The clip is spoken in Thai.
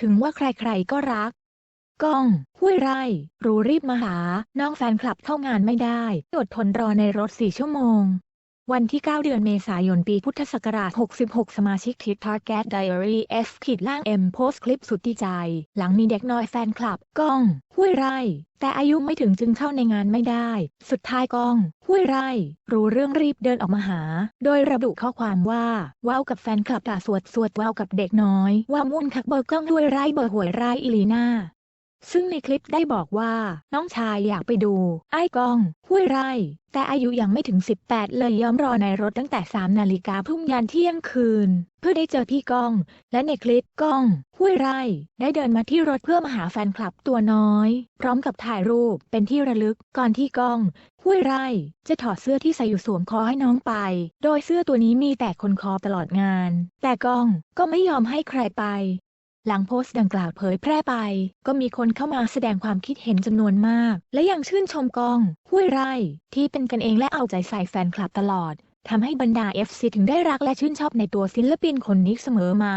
ถึงว่าใครๆก็รัก ก้องห้วยไร่ รู้รีบมาหา น้องแฟนคลับเข้างานไม่ได้ อดทนรอในรถสี่ชั่วโมง วันที่ 9 เดือนเมษายน ปีพุทธศักราช 66 สมาชิกทิป Target Diary F ขีดล่าง M โพสคลิปสุดดีใจ หลังมีเด็กน้อยแฟนคลับ ก้อง ห้วยไร่ แต่อายุไม่ถึงจึงเข้าในงานไม่ได้ สุดท้ายก้อง ห้วยไร่ รู้เรื่องรีบเดินออกมาหา โดยระบุข้อความว่า ว้าวกับแฟนคลับด่าสวดสวดว้าวกับเด็กน้อย ว่ามุ่นคักเบอร์ก้องห้วยไร่เบอร์หวยไร่อีลีน่า ซึ่งในคลิปได้บอกว่าน้องชายอยากไปดู ไอ้กอง ห้วยไร่ แต่อายุยังไม่ถึง 18 เลยยอมรอในรถตั้งแต่ 3 นาฬิกาพุ่งยันเที่ยงคืน เพื่อได้เจอพี่ก้อง และในคลิปก้อง ห้วยไร่ ได้เดินมาที่รถเพื่อมาหาแฟนคลับตัวน้อย พร้อมกับถ่ายรูปเป็นที่ระลึกก่อนที่ก้อง ห้วยไร่ จะถอดเสื้อที่ใส่อยู่สวมคอให้น้องไป โดยเสื้อตัวนี้มีแต่คนคอตลอดงาน แต่ก้องก็ไม่ยอมให้ใครไป หลังโพสต์ดังกล่าวเผยแพร่ไป ก็มีคนเข้ามาแสดงความคิดเห็นจำนวนมาก และยังชื่นชมกองห้วยไร่ ที่เป็นกันเองและเอาใจใส่แฟนคลับตลอดทำให้บรรดา FC ถึงได้รักและชื่นชอบในตัวศิลปินคนนี้เสมอมา